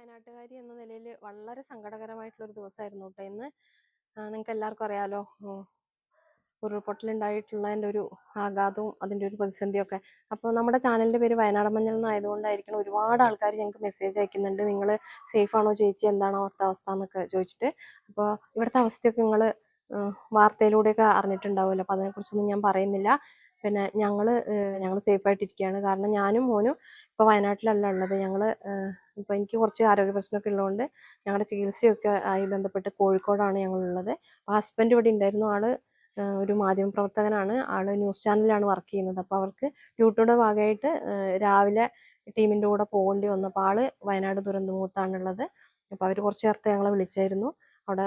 വയനാട്ടുകാരി എന്ന നിലയിൽ വളരെ സങ്കടകരമായിട്ടുള്ള ഒരു ദിവസമായിരുന്നു കേട്ടോ. ഇന്ന് നിങ്ങൾക്ക് എല്ലാവർക്കും അറിയാലോ ഉരുൾപൊട്ടലുണ്ടായിട്ടുള്ളതിന്റെ ഒരു ആഘാതവും അതിന്റെ ഒരു പ്രതിസന്ധിയും ഒക്കെ അപ്പോൾ നമ്മുടെ ചാനലിന്റെ പേര് വയനാട് മഞ്ഞൾ എന്നായതുകൊണ്ടായിരിക്കണം ഒരുപാട് ആൾക്കാർ ഞങ്ങൾക്ക് മെസ്സേജ് അയക്കുന്നുണ്ട്. നിങ്ങൾ സേഫ് ആണോ ചേച്ചി? എന്താണ് അവിടുത്തെ അവസ്ഥ എന്നൊക്കെ ചോദിച്ചിട്ട്. അപ്പോൾ ഇവിടുത്തെ അവസ്ഥയൊക്കെ നിങ്ങൾ വാർത്തയിലൂടെയൊക്കെ അറിഞ്ഞിട്ടുണ്ടാവുമല്ലോ. അപ്പോൾ അതിനെക്കുറിച്ചൊന്നും ഞാൻ പറയുന്നില്ല. പിന്നെ ഞങ്ങൾ ഞങ്ങൾ സേഫായിട്ടിരിക്കുകയാണ് കാരണം ഞാനും മോനും ഇപ്പോൾ വയനാട്ടിലല്ല ഉള്ളത്. ഞങ്ങൾ ഇപ്പോൾ എനിക്ക് കുറച്ച് ആരോഗ്യ പ്രശ്നമൊക്കെ ഉള്ളതുകൊണ്ട് ഞങ്ങളുടെ ചികിത്സയൊക്കെ ആയി ബന്ധപ്പെട്ട് കോഴിക്കോടാണ് ഞങ്ങളുള്ളത്. ഹസ്ബൻഡ് ഇവിടെ ഉണ്ടായിരുന്നു. ഏഹ് ഒരു മാധ്യമപ്രവർത്തകനാണ്. ആൾ ന്യൂസ് ചാനലിലാണ് വർക്ക് ചെയ്യുന്നത്. അപ്പോൾ അവർക്ക് ഡ്യൂട്ടിയുടെ ഭാഗമായിട്ട് രാവിലെ ടീമിന്റെ കൂടെ പോകേണ്ടി വന്നപ്പോൾ ആൾ വയനാട് ദുരന്തമുഖത്താണുള്ളത്. അപ്പോൾ അവർ കുറച്ച് നേരത്തെ ഞങ്ങളെ വിളിച്ചായിരുന്നു. അവിടെ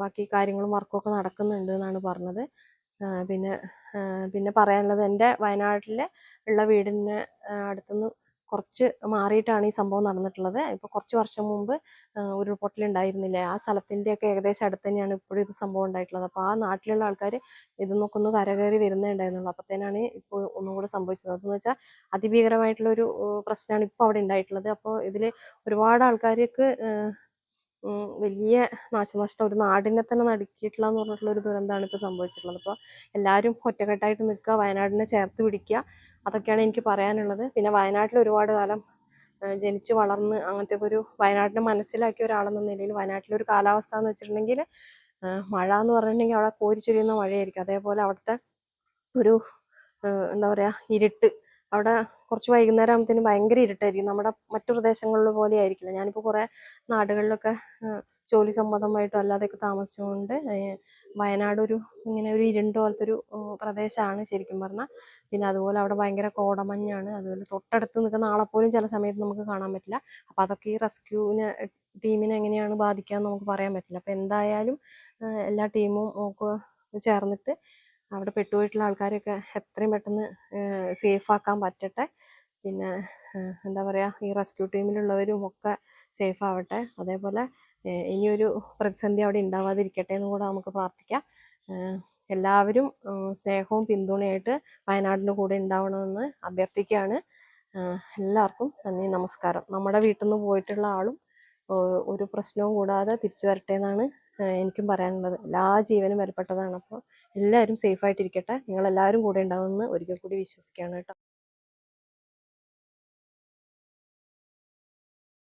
ബാക്കി കാര്യങ്ങളും വർക്കും ഒക്കെ നടക്കുന്നുണ്ട് എന്നാണ് പറഞ്ഞത്. പിന്നെ പിന്നെ പറയാനുള്ളത് എന്റെ വയനാട്ടിൽ ഉള്ള വീടിന് അടുത്തുനിന്ന് കുറച്ച് മാറിയിട്ടാണ് ഈ സംഭവം നടന്നിട്ടുള്ളത്. ഇപ്പോൾ കുറച്ച് വർഷം മുമ്പ് ഉരുൾപൊട്ടലുണ്ടായിരുന്നില്ലേ ആ സ്ഥലത്തിന്റെയൊക്കെ ഏകദേശം അടുത്ത് തന്നെയാണ് ഇപ്പോഴും ഇത് സംഭവം ഉണ്ടായിട്ടുള്ളത്. അപ്പോൾ ആ നാട്ടിലുള്ള ആൾക്കാർ ഇത് നോക്കൊന്ന് കരകയറി വരുന്നേ ഉണ്ടായിരുന്നുള്ളൂ അപ്പോഴത്തേനാണ് ഇപ്പോൾ ഒന്നും കൂടെ സംഭവിച്ചത്. അതെന്ന് വെച്ചാൽ അതിഭീകരമായിട്ടുള്ള ഒരു പ്രശ്നമാണ് ഇപ്പോൾ അവിടെ ഉണ്ടായിട്ടുള്ളത്. അപ്പോൾ ഇതിൽ ഒരുപാട് ആൾക്കാർക്ക് വലിയ നാശനഷ്ടം. ഒരു നാടിനെ തന്നെ നടുക്കിയിട്ടുള്ള എന്ന് പറഞ്ഞിട്ടുള്ള ഒരു ദുരന്തമാണ് ഇപ്പോൾ സംഭവിച്ചിട്ടുള്ളത്. അപ്പോൾ എല്ലാവരും ഒറ്റക്കെട്ടായിട്ട് നിൽക്കുക വയനാടിനെ ചേർത്ത് പിടിക്കുക അതൊക്കെയാണ് എനിക്ക് പറയാനുള്ളത്. പിന്നെ വയനാട്ടിൽ ഒരുപാട് കാലം ജനിച്ചു വളർന്ന് അങ്ങനത്തെ ഒരു വയനാടിനെ മനസ്സിലാക്കിയ ഒരാളെന്ന നിലയിൽ വയനാട്ടിലെ ഒരു കാലാവസ്ഥ എന്ന് വെച്ചിട്ടുണ്ടെങ്കിൽ മഴ എന്ന് പറഞ്ഞിട്ടുണ്ടെങ്കിൽ അവിടെ കോരിച്ചൊരിയുന്ന മഴയായിരിക്കും. അതേപോലെ അവിടുത്തെ ഒരു എന്താ പറയുക ഇരുട്ട് അവിടെ കുറച്ച് വൈകുന്നേരം ആകുമ്പോഴത്തേനും ഭയങ്കര ഇരുട്ടായിരിക്കും. നമ്മുടെ മറ്റു പ്രദേശങ്ങളിൽ പോലെ ആയിരിക്കില്ല. ഞാനിപ്പോൾ കുറേ നാടുകളിലൊക്കെ ജോലി സംബന്ധമായിട്ടും അല്ലാതെയൊക്കെ താമസിച്ചുകൊണ്ട് വയനാട് ഒരു ഇങ്ങനെ ഒരു ഇരുണ്ട് പോലത്തെ ഒരു പ്രദേശമാണ് ശരിക്കും പറഞ്ഞാൽ പിന്നെ അതുപോലെ അവിടെ ഭയങ്കര കോടമഞ്ഞാണ്. അതുപോലെ തൊട്ടടുത്ത് നിൽക്കുന്ന ആളെ പോലും ചില സമയത്ത് നമുക്ക് കാണാൻ പറ്റില്ല. അപ്പോൾ അതൊക്കെ ഈ റെസ്ക്യൂവിന് ടീമിനെ എങ്ങനെയാണ് ബാധിക്കുക നമുക്ക് പറയാൻ പറ്റില്ല. അപ്പോൾ എന്തായാലും എല്ലാ ടീമും ചേർന്നിട്ട് അവിടെ പെട്ടുപോയിട്ടുള്ള ആൾക്കാരെയൊക്കെ എത്രയും പെട്ടെന്ന് സേഫ് ആക്കാൻ പറ്റട്ടെ. പിന്നെ എന്താ പറയുക ഈ റെസ്ക്യൂ ടീമിലുള്ളവരും ഒക്കെ സേഫ് ആവട്ടെ അതേപോലെ ഇനിയൊരു പ്രതിസന്ധി അവിടെ ഉണ്ടാവാതിരിക്കട്ടെ എന്നും കൂടെ നമുക്ക് പ്രാർത്ഥിക്കാം. എല്ലാവരും സ്നേഹവും പിന്തുണയായിട്ട് വയനാടിന്റെ കൂടെ ഉണ്ടാവണമെന്ന് അഭ്യർത്ഥിക്കുകയാണ്. എല്ലാവർക്കും നന്ദി നമസ്കാരം. നമ്മുടെ വീട്ടിൽ നിന്ന് പോയിട്ടുള്ള ആളും ഒരു പ്രശ്നവും കൂടാതെ തിരിച്ചു വരട്ടെ എന്നാണ് എനിക്കും പറയാനുള്ളത്. എല്ലാ ജീവനും വിലപ്പെട്ടതാണ് അപ്പോൾ എല്ലാവരും സേഫായിട്ടിരിക്കട്ടെ നിങ്ങളെല്ലാവരും കൂടെ ഉണ്ടാവുമെന്ന് ഒരിക്കൽ കൂടി വിശ്വസിക്കുകയാണ് കേട്ടോ.